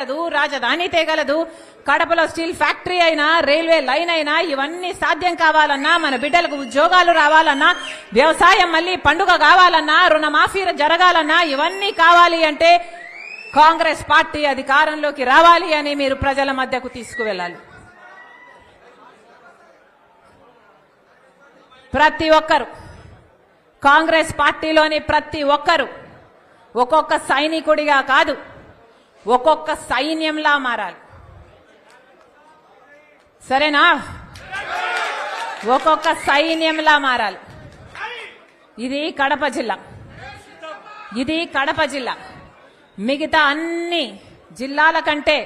రాజధాని తేగలదు కడపలో స్టీల్ ఫ్యాక్టరీ అయినా రైల్వే లైన్ అయినా ఇవన్నీ సాధ్యం కావాలన్నా మన బిడ్డలకు ఉద్యోగాలు రావాలన్నా వ్యవసాయం మళ్ళీ పండుగ కావాలన్నా రుణమాఫీ జరగాలన్నా ఇవన్నీ కావాలి అంటే కాంగ్రెస్ పార్టీ అధికారంలోకి రావాలి అని మీరు ప్రజల మధ్యకు తీసుకువెళ్ళాలి. ప్రతి ఒక్కరు కాంగ్రెస్ పార్టీలోని ప్రతి ఒక్కరు ఒక్కొక్క సైనికుడిగా కాదు ఒక్కొక్క సైన్యంలా మారాలి. సరేనా? ఒక్కొక్క సైన్యంలా మారాలి. ఇది కడప జిల్లా. ఇది కడప జిల్లా. మిగతా అన్ని జిల్లాల కంటే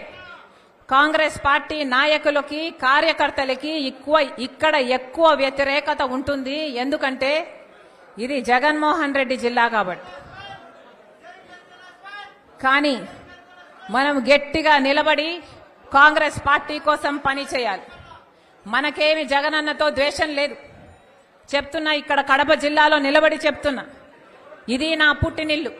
కాంగ్రెస్ పార్టీ నాయకులకి కార్యకర్తలకి ఎక్కువ ఇక్కడ ఎక్కువ వ్యతిరేకత ఉంటుంది. ఎందుకంటే ఇది జగన్మోహన్ రెడ్డి జిల్లా కాబట్టి. కానీ మనం గట్టిగా నిలబడి కాంగ్రెస్ పార్టీ కోసం పని చేయాలి. మనకేమి జగనన్నతో ద్వేషం లేదు. చెప్తున్నా ఇక్కడ కడప జిల్లాలో నిలబడి చెప్తున్నా. ఇది నా పుట్టినిల్లు.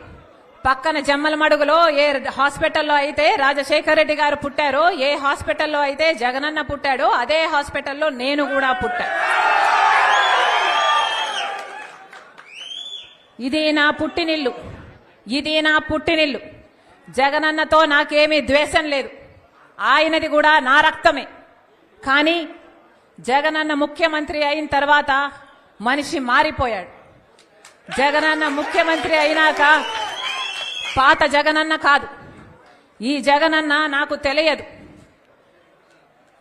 పక్కన జమ్మలమడుగులో ఏ హాస్పిటల్లో అయితే రాజశేఖర రెడ్డి గారు పుట్టారో ఏ హాస్పిటల్లో అయితే జగనన్న పుట్టాడో అదే హాస్పిటల్లో నేను కూడా పుట్టా. ఇది నా పుట్టినిల్లు. ఇది నా పుట్టినిల్లు. జగనన్నతో నాకేమీ ద్వేషం లేదు. ఆయనది కూడా నా రక్తమే. కానీ జగనన్న ముఖ్యమంత్రి అయిన తర్వాత మనిషి మారిపోయాడు. జగనన్న ముఖ్యమంత్రి అయినాక పాత జగనన్న కాదు. ఈ జగనన్న నాకు తెలియదు.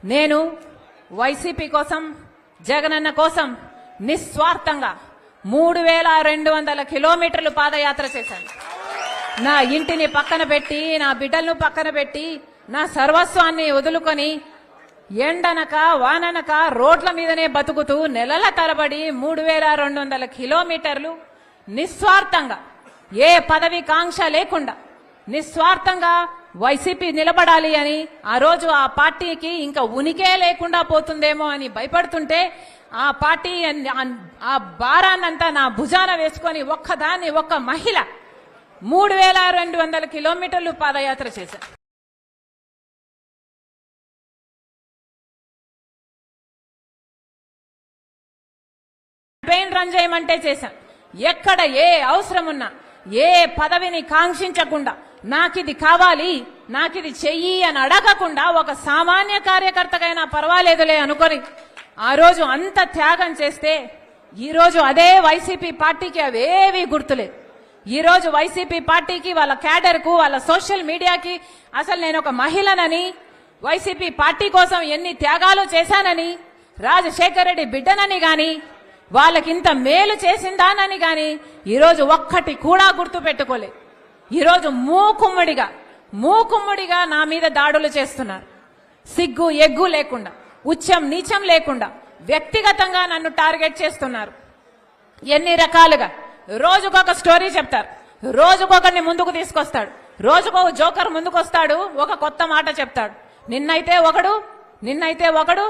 నేను వైసీపీ కోసం జగనన్న కోసం నిస్వార్థంగా మూడు వేల రెండు వందల కిలోమీటర్లు పాదయాత్ర చేశాను. నా ఇంటిని పక్కన పెట్టి నా బిడ్డలను పక్కన పెట్టి నా సర్వస్వాన్ని వదులుకొని ఎండనక వాననక రోడ్ల మీదనే బతుకుతూ నెలల తరబడి మూడు వేల రెండు వందల కిలోమీటర్లు నిస్వార్థంగా ఏ పదవి కాంక్ష లేకుండా నిస్వార్థంగా వైసీపీ నిలబడాలి అని ఆ రోజు ఆ పార్టీకి ఇంకా ఉనికే లేకుండా పోతుందేమో అని భయపడుతుంటే ఆ పార్టీ అన్- అన్- ఆ భారాన్నంతా నా భుజాన వేసుకొని ఒక్కదాన్ని ఒక్క మహిళ మూడు వేల రెండు వందల కిలోమీటర్లు పాదయాత్ర చేశారు. క్యాంపెయిన్ రన్ చేయమంటే చేశాం. ఎక్కడ ఏ అవసరం ఉన్నా ఏ పదవిని కాంక్షించకుండా నాకిది కావాలి నాకిది చెయ్యి అని అడగకుండా ఒక సామాన్య కార్యకర్తకైనా పర్వాలేదులే అనుకొని ఆ రోజు అంత త్యాగం చేస్తే ఈరోజు అదే వైసీపీ పార్టీకి అవేవి గుర్తులేదు ఈ రోజు వైసీపీ పార్టీకి వాళ్ళ క్యాడర్కు వాళ్ళ సోషల్ మీడియాకి అసలు నేను ఒక మహిళనని వైసీపీ పార్టీ కోసం ఎన్ని త్యాగాలు చేశానని రాజశేఖర రెడ్డి బిడ్డనని గాని వాళ్ళకింత మేలు చేసిందానని గాని ఈరోజు ఒక్కటి కూడా గుర్తు పెట్టుకోలే ఈరోజు మూకుమ్మడిగా మూకుమ్మడిగా నా మీద దాడులు చేస్తున్నారు. సిగ్గు ఎగ్గు లేకుండా ఉచ్చం నీచం లేకుండా వ్యక్తిగతంగా నన్ను టార్గెట్ చేస్తున్నారు. ఎన్ని రకాలుగా రోజుకొక స్టోరీ చెప్తారు. రోజుకొకరిని ముందుకు తీసుకొస్తాడు. రోజుకొక జోకర్ ముందుకొస్తాడు ఒక కొత్త మాట చెప్తాడు. నిన్నైతే ఒకడు నిన్నైతే ఒకడు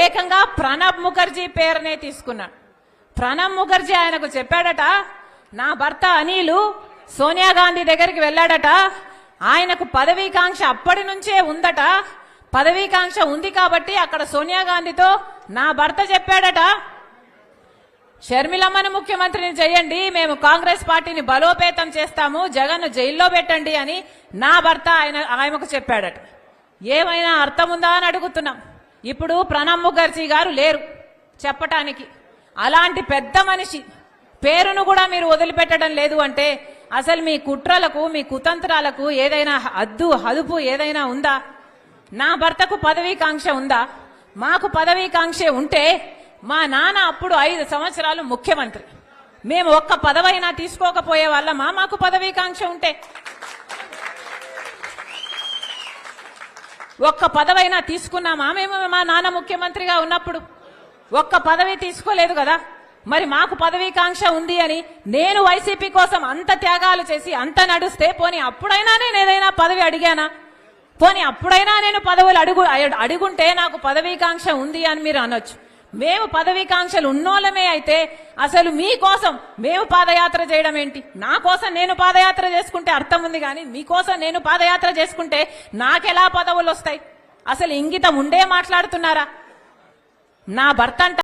ఏకంగా ప్రణబ్ ముఖర్జీ పేరునే తీసుకున్నాడు. ప్రణబ్ ముఖర్జీ ఆయనకు చెప్పాడట నా భర్త అనిలు సోనియా గాంధీ దగ్గరికి వెళ్ళాడట ఆయనకు పదవీకాంక్ష అప్పటి నుంచే ఉందట పదవీకాంక్ష ఉంది కాబట్టి అక్కడ సోనియా గాంధీతో నా భర్త చెప్పాడట షర్మిలమ్మను ముఖ్యమంత్రిని చేయండి మేము కాంగ్రెస్ పార్టీని బలోపేతం చేస్తాము జగన్ జైల్లో పెట్టండి అని నా భర్త ఆయన ఆయనకు చెప్పాడట. ఏమైనా అర్థం ఉందా అని అడుగుతున్నాం. ఇప్పుడు ప్రణబ్ ముఖర్జీ గారు లేరు చెప్పటానికి. అలాంటి పెద్ద మనిషి పేరును కూడా మీరు వదిలిపెట్టడం లేదు అంటే అసలు మీ కుట్రలకు మీ కుతంత్రాలకు ఏదైనా అద్దు హదుపు ఏదైనా ఉందా? నా భర్తకు పదవీకాంక్ష ఉందా? మాకు పదవీకాంక్ష ఉంటే మా నాన్న అప్పుడు ఐదు సంవత్సరాలు ముఖ్యమంత్రి. మేము ఒక్క పదవైనా తీసుకోకపోయే వాళ్ళమా? మాకు పదవీకాంక్ష ఉంటే. ఒక్క పదవైనా తీసుకున్నామా? మేము మా నాన్న ముఖ్యమంత్రిగా ఉన్నప్పుడు. ఒక్క పదవి తీసుకోలేదు కదా? మరి మాకు పదవీకాంక్ష ఉంది అని నేను వైసీపీ కోసం అంత త్యాగాలు చేసి అంత నడుస్తే పోనీ అప్పుడైనా నేను ఏదైనా పదవి అడిగానా? పోనీ అప్పుడైనా నేను పదవులు అడుగు అడుగుంటే నాకు పదవీకాంక్ష ఉంది అని మీరు అనొచ్చు. మేము పదవీకాంక్షలు ఉన్నోళ్ళమే అయితే అసలు మీకోసం మేము పాదయాత్ర చేయడం ఏంటి? నా కోసం నేను పాదయాత్ర చేసుకుంటే అర్థం ఉంది కానీ మీకోసం నేను పాదయాత్ర చేసుకుంటే నాకెలా పదవులు వస్తాయి అసలు ఇంగితం ఉండే మాట్లాడుతున్నారా? నా భర్త అంట